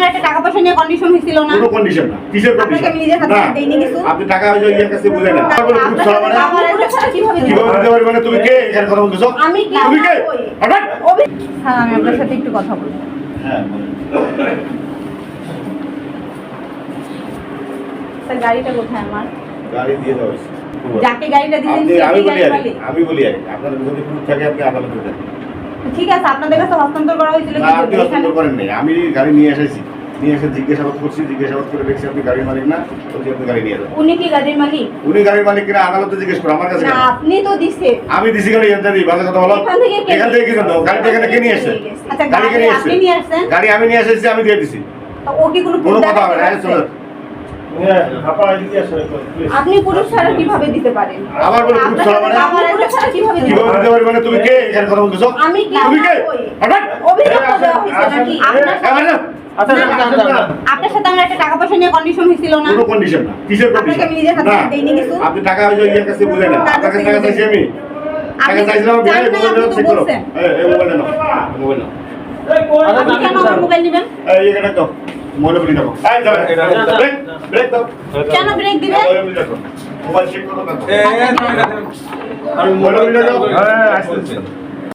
আমার একটা টাকা পয়সা নিয়ে কন্ডিশন হয়েছিল না? কোনো কন্ডিশন না। কিসের কন্ডিশন আমি নিজের হাতে দেইনি কিছু। আপনি টাকা ওই যে কাছে বুঝে না তারপরে খুব আপনার ছড়া সাথে আমার একটা ছাড়া কীভাবে দিতে পারি? মানে তুমি কে? এখানে কথা বলতেছো? আমি কি? তুমি কে? হঠাৎ। অভি- আমি আপনার সাথে একটু কথা বলব। হ্যাঁ স্যার গাড়িটা কোথায় আমার? গাড়ি দিয়ে দাও। যাকে গাড়িটা দিলেন আমি বলি? আমি আপনার যদি প্রুফ থাকে আপনি আদালতে দেন ঠিক আছে আপনাদের কাছে হস্তান্তর করা হয়েছিল না আপনি হস্তান্তর করেন নাই। আমি গাড়ি নিয়ে এসেছি। নিয়ে এসে জিজ্ঞাসাবাদ করছি জিজ্ঞাসাবাদ করে দেখছি আপনি গাড়ির মালিক না বলছি আপনি গাড়ি নিয়ে যান। উনি কি গাড়ির মালিক? উনি গাড়ির মালিক কিনা আদালতে জিজ্ঞেস করো আমার কাছে না আপনি তো দিছেন আমি দিছি গাড়ি এখান থেকে ভালো কথা বলো। এখান থেকে কে এখান থেকে কি এখানে নিয়ে আচ্ছা গাড়ি কে নিয়ে গাড়ি আমি নিয়ে এসেছি আমি দিয়ে দিছি। ও কি কোনো কোনো কথা হবে না চলো। আপনি পুরুষ ছাড়া কীভাবে দিতে পারেন? আবার বলে পুরুষ ছাড়া মানে? কীভাবে দিতে? মানে তুমি কে? এখানে কথা বলতেছো? আমি কি তুমি কে? ওই- হঠাৎ? আপনার আচ্ছা, না, আচ্ছা, আচ্ছা, আচ্ছা। সাথে আমার একটা টাকা পয়সা নিয়ে কন্ডিশন হয়েছিল না? কোনো কন্ডিশন না। কিসের আপনাকে কন্ডিশন আমি নিজের হাতে দেইনি কিছু। আপনি টাকা ওই ইয়ের কাছে বুঝে না আপনার কাছে টাকা চাইছি আমি। টাকা চাইছিলাম এই মোবাইলটা আপনি তো চেক করো এই এই নাও। মোবাইল নাও। আপনি কেন আমার মোবাইল নেবেন? এই এখানে দাও মোবাইল বলি দাও এই দাও ব্রেক ব্রেক দাও। কেন ব্রেক দিবেন মোবাইল মোবাইল চেক করো দাও এ, এ, এ, এ, এ, আমি মোবাইল দাও হ্যাঁ আসতেছি।